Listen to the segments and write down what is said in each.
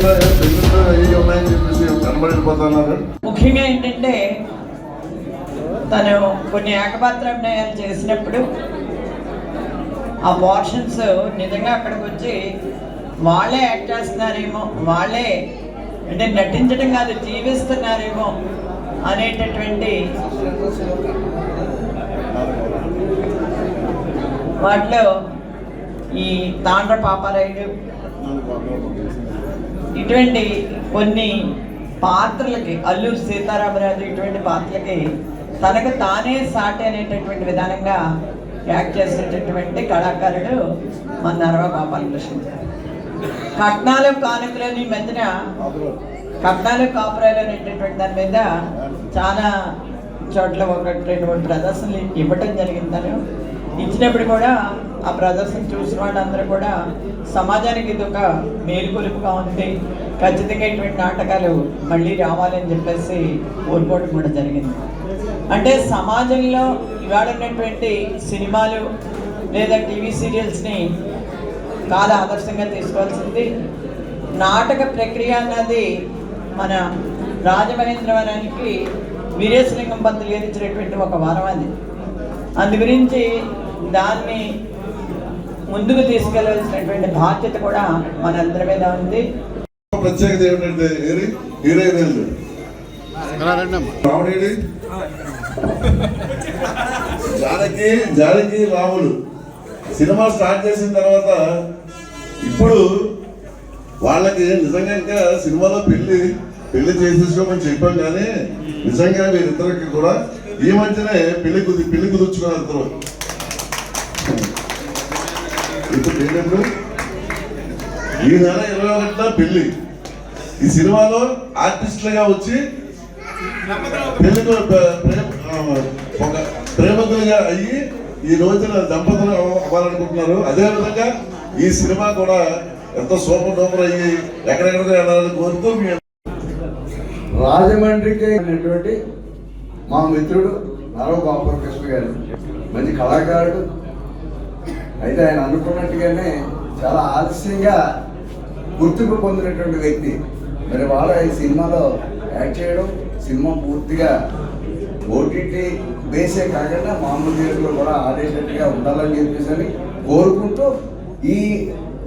కూడా అయ్యి ఉన్నాయని చెప్పేసి కనబడిపోతున్నారు? ముఖ్యంగా ఏంటంటే తను కొన్ని ఏకపాత్రాభినయాలు చేసినప్పుడు ఆ పోర్షన్స్ నిజంగా అక్కడికి వచ్చి వాళ్ళే యాక్ట్ చేస్తున్నారేమో వాళ్ళే అంటే నటించడం కాదు జీవిస్తున్నారేమో అనేటటువంటి వాటిలో ఈ తాండ్ర పాపారాయుడు ఇటువంటి కొన్ని పాత్రలకి అల్లూరు సీతారామరాజు ఇటువంటి పాత్రలకి తనకు తానే సాటి అనేటటువంటి విధానంగా యాక్ట్ చేసేటటువంటి కళాకారుడు మన నరవ గోపాలకృష్ణ కట్నాలు కానుకలని మధ్యన కట్నాలు కాపురాలు అనేటటువంటి దాని మీద చాలా చోట్ల ఒకటి రెండు మూడు ప్రదర్శనలు ఇవ్వటం జరిగింది తను. ఇచ్చినప్పుడు కూడా ఆ ప్రదర్శన చూసిన వాళ్ళందరూ కూడా సమాజానికి ఇది ఒక మేలుకొలుపుగా ఉంది ఖచ్చితంగా ఇటువంటి నాటకాలు మళ్ళీ రావాలని చెప్పేసి కోరుకోవడం కూడా జరిగింది. అంటే సమాజంలో ఇవాళ ఉన్నటువంటి సినిమాలు లేదా టీవీ సీరియల్స్ని చాలా ఆదర్శంగా తీసుకోవాల్సింది. నాటక ప్రక్రియ అన్నది మన రాజమహేంద్రవరానికి వీరేశలింగం పంతులు గారు ఒక వరం అది. అందు గురించి దాన్ని ముందుకు తీసుకెళ్ళవలసినటువంటి బాధ్యత కూడా మనందరి మీద ఉంది. ప్రత్యేకత ఏమిటంటే హీరోయిన్ జానకి జానకి రాముడు. సినిమా స్టార్ట్ చేసిన తర్వాత ఇప్పుడు వాళ్ళకి నిజంగా ఇంకా సినిమాలో పెళ్ళి పెళ్ళి చేసేసుకోమని చెప్పాం కానీ నిజంగా వీరిద్దరికి కూడా ఈ మధ్యనే పెళ్ళి కుది పెళ్ళి కుదుర్చుకున్నారు ఇప్పుడు ఏంటంటే ఈ నెల ఇరవై ఒకటిన పెళ్ళి ఈ సినిమాలో ఆర్టిస్టులుగా వచ్చి పెళ్ళి ఒక ప్రేమికులుగా అయ్యి ఈ రోజున దంపతులు అవ్వాలనుకుంటున్నారు. అదేవిధంగా ఈ సినిమా కూడా ఎంతో సూపర్ డూపర్ అయ్యి ఎక్కడెక్కడికి వెళ్ళాలని కోరుతూ మీ రాజమండ్రికి అయినటువంటి మా మిత్రుడు నరవ గోపాలకృష్ణ గారు మంచి కళాకారుడు. అయితే ఆయన అనుకున్నట్టుగానే చాలా ఆలస్యంగా గుర్తింపు పొందినటువంటి వ్యక్తి. మరి వాళ్ళ ఈ సినిమాలో యాక్ట్ చేయడం సినిమా పూర్తిగా ఓటీటీ బేసే కాకుండా మామూలు థియేటర్లో కూడా ఆడేటట్టుగా ఉండాలని చెప్పేసి అని కోరుకుంటూ ఈ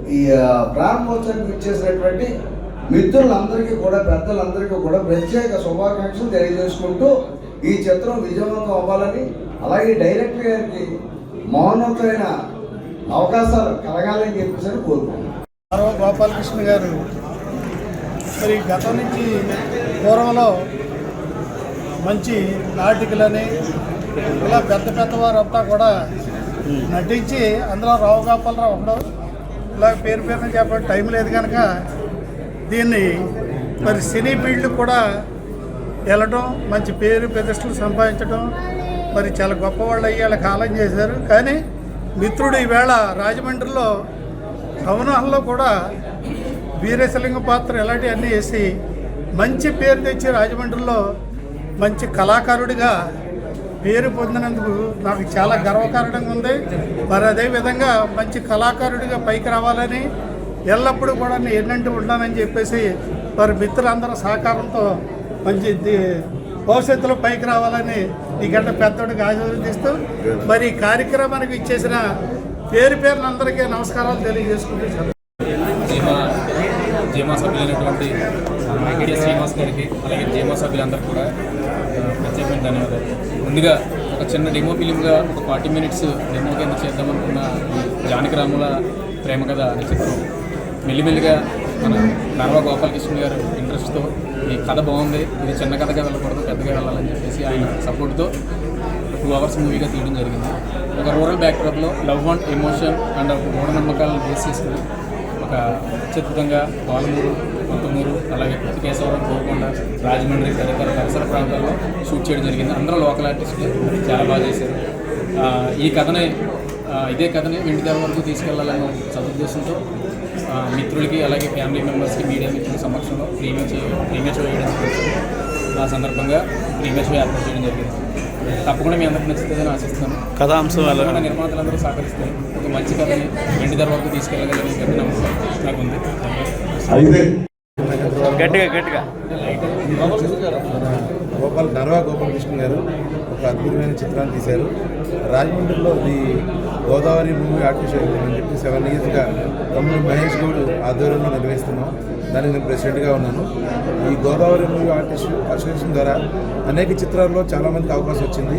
ఈ ప్రారంభోత్సవానికి ఇచ్చేసినటువంటి మిత్రులందరికీ కూడా పెద్దలందరికీ కూడా ప్రత్యేక శుభాకాంక్షలు తెలియజేసుకుంటూ ఈ చిత్రం విజయవంతం అవ్వాలని అలాగే డైరెక్టర్ గారికి మౌనమైన అవకాశాలు కలగాలని చెప్పేసి కోరుకుంటున్నాను గోపాలకృష్ణ గారు మరి గతం నుంచి పూర్వంలో మంచి నాటికలని ఇలా పెద్ద పెద్దవారంతా కూడా నటించి అందులో రావు గోపాలరావు ఉండవు ఇలా పేరు పేరున చెప్పడం టైం లేదు కనుక దీన్ని మరి సినీ ఫీల్డ్ కూడా వెళ్ళడం మంచి పేరు ప్రతిష్టలు సంపాదించడం మరి చాలా గొప్పవాళ్ళు అయ్యి వాళ్ళ కాలం చేశారు. కానీ మిత్రుడు ఈవేళ రాజమండ్రిలో భవనాల్లో కూడా వీరేశలింగ పాత్ర ఇలాంటివన్నీ వేసి మంచి పేరు తెచ్చి రాజమండ్రిలో మంచి కళాకారుడిగా పేరు పొందినందుకు నాకు చాలా గర్వకారణంగా ఉంది. మరి అదేవిధంగా మంచి కళాకారుడిగా పైకి రావాలని ఎల్లప్పుడూ కూడా నేను ఎన్నంటి ఉంటానని చెప్పేసి మరి మిత్రులందరూ సహకారంతో మంచి భవిష్యత్తులో పైకి రావాలని ఈ గంట పెద్దోడికి ఆశీర్వదిస్తూ మరి ఈ కార్యక్రమానికి ఇచ్చేసిన పేరు పేరునందరికీ నమస్కారాలు తెలియజేసుకుంటూ జీమా జీమా సభ్యులైనటువంటి శ్రీనివాస్ గారికి అలాగే జీమా సభ్యులందరికీ కూడా ప్రత్యేకమైన ధన్యవాదాలు. ముందుగా ఒక చిన్న డెమో ఫిలింగా ఒక ఫార్టీ మినిట్స్ డెమో కింద చేద్దామనుకున్న జానకి రాముల ప్రేమ కథ అనే చిత్రం మెల్లిమెల్లిగా మన నర్వ గోపాలకృష్ణ గారు ఇంట్రెస్ట్తో ఈ కథ బాగుంది. ఇది చిన్న కథగా వెళ్ళకూడదు పెద్దగా వెళ్ళాలని చెప్పేసి ఆయన సపోర్ట్తో టూ అవర్స్ మూవీగా తీయడం జరిగింది. ఒక రూరల్ బ్యాక్డ్రాప్లో లవ్ అండ్ ఎమోషన్ అండ్ మూఢనమ్మకాలను బేస్ చేసుకుని ఒక అత్యద్భుతంగా పాలమూరు కొత్తమూరు అలాగే కేశవరం గోల్కొండ రాజమండ్రి తదితర పరిసర ప్రాంతాల్లో షూట్ చేయడం జరిగింది. అందరూ లోకల్ ఆర్టిస్టులు చాలా బాగా చేశారు. ఈ కథని ఇదే కథని వెండిదేవ వరకు తీసుకెళ్ళాలన్న సదుద్దేశంతో మిత్రులకి అలాగే ఫ్యామిలీ మెంబర్స్కి మీడియా మిత్రుల సమక్షంలో ప్రీమియర్ చే ప్రీమియర్ షో చేయడం జరిగింది ఆ సందర్భంగా ప్రీమియర్ షో ఏర్పాటు చేయడం జరిగింది. తప్పకుండా మీ అందరికి నచ్చుతుందని ఆశిస్తున్నాను. కథాంశం తప్పకుండా నిర్మాతలందరూ సహకరిస్తే ఒక మంచి కథని వెండి ధర వరకు తీసుకెళ్ళగలని పెద్ద నమ్మకం నాకు ఉంది గట్టిగా గట్టిగా. గోపాల్ నర్వా గోపాలకృష్ణ గారు ఒక అద్భుతమైన చిత్రాన్ని తీశారు. రాజమండ్రిలో ది గోదావరి మూవీ ఆర్టిస్ట్ అని చెప్పి సెవెన్ ఇయర్స్గా తమ్ముడు మహేష్ గౌడ్ ఆధ్వర్యంలో నిర్వహిస్తున్నాం. దానికి నేను ప్రెసిడెంట్గా ఉన్నాను. ఈ గోదావరి మూవీ ఆర్టిస్ట్ అసోసియేషన్ ద్వారా అనేక చిత్రాల్లో చాలామందికి అవకాశం వచ్చింది.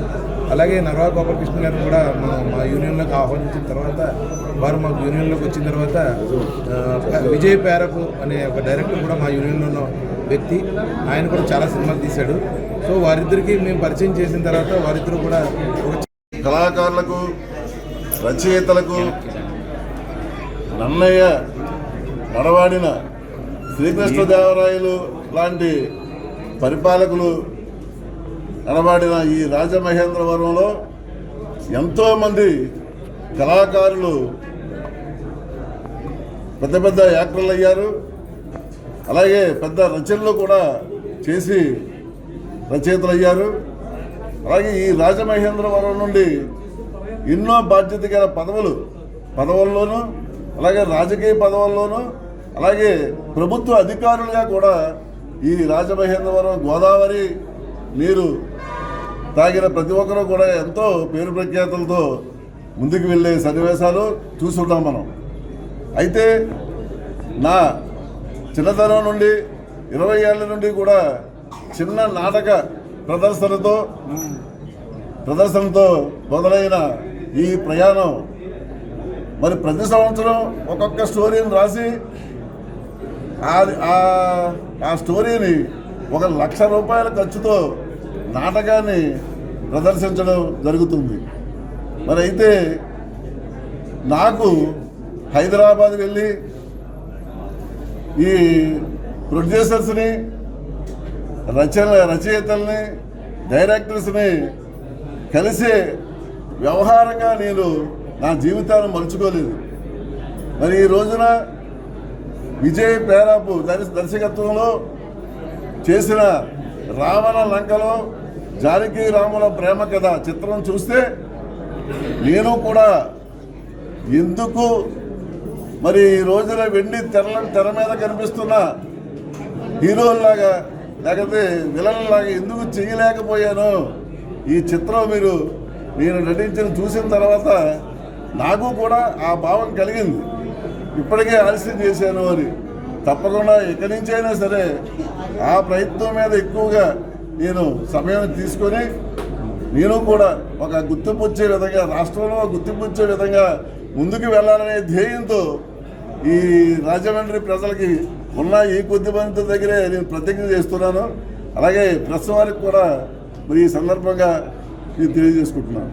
అలాగే నర్వా గోపాలకృష్ణ గారు కూడా మనం మా యూనియన్లోకి ఆహ్వానించిన తర్వాత వారు మాకు యూనియన్లోకి వచ్చిన తర్వాత విజయ్ పేరపు అనే ఒక డైరెక్టర్ కూడా మా యూనియన్లో ఉన్న వ్యక్తి. ఆయన కూడా చాలా సినిమాలు తీశాడు. సో వారిద్దరికి మేము పరిచయం చేసిన తర్వాత వారిద్దరు కూడా ఒక కళాకారులకు రచయితలకు నన్నయ్య నడవాడిన శ్రీకృష్ణదేవరాయలు లాంటి పరిపాలకులు నడవాడిన ఈ రాజమహేంద్రవరంలో ఎంతోమంది కళాకారులు పెద్ద పెద్ద యాక్టర్లు అయ్యారు. అలాగే పెద్ద రచనలు కూడా చేసి రచయితలు అయ్యారు. అలాగే ఈ రాజమహేంద్రవరం నుండి ఎన్నో బాధ్యత గల పదవులు పదవుల్లోనూ అలాగే రాజకీయ పదవుల్లోనూ అలాగే ప్రభుత్వ అధికారులుగా కూడా ఈ రాజమహేంద్రవరం గోదావరి నీరు తాగిన ప్రతి ఒక్కరూ కూడా ఎంతో పేరు ప్రఖ్యాతులతో ముందుకు వెళ్ళే సన్నివేశాలు చూసుంటాం మనం. అయితే నా చిన్నతనం నుండి ఇరవై ఏళ్ళ నుండి కూడా చిన్న నాటక ప్రదర్శనతో ప్రదర్శనతో మొదలైన ఈ ప్రయాణం. మరి ప్రతి సంవత్సరం ఒక్కొక్క స్టోరీని రాసి ఆ- ఆ- స్టోరీని ఒక లక్ష రూపాయల ఖర్చుతో నాటకాన్ని ప్రదర్శించడం జరుగుతుంది. మరి అయితే నాకు హైదరాబాద్ వెళ్ళి ఈ ప్రొడ్యూసర్స్ని రచన రచయితల్ని డైరెక్టర్స్ని కలిసి వ్యవహారంగా నేను నా జీవితాన్ని మలుచుకోలేదు. మరి ఈ రోజున విజయ్ పేరాపు దర్శ దర్శకత్వంలో చేసిన రావణ లంకలో జానకి రాముల ప్రేమ కథ చిత్రం చూస్తే నేను కూడా ఎందుకు మరి ఈ రోజున వెండి తెర తెర మీద కనిపిస్తున్న హీరోల్లాగా లేకపోతే విలన్లాగా ఎందుకు చేయలేకపోయాను? ఈ చిత్రం మీరు నేను నటించిన చూసిన తర్వాత నాకు కూడా ఆ భావం కలిగింది. ఇప్పటికే ఆలస్యం చేశాను అని. తప్పకుండా ఎక్కడి నుంచి అయినా సరే ఆ ప్రయత్నం మీద ఎక్కువగా నేను సమయం తీసుకొని నేను కూడా ఒక గుర్తింపు వచ్చే విధంగా రాష్ట్రంలో గుర్తింపు వచ్చే విధంగా ముందుకు వెళ్ళాలనే ధ్యేయంతో ఈ రాజమండ్రి ప్రజలకి ఉన్న ఈ కొద్ది మంది దగ్గరే నేను ప్రతిజ్ఞ చేస్తున్నాను. అలాగే ప్రెస్ వారికి కూడా మరి ఈ సందర్భంగా నేను తెలియజేసుకుంటున్నాను.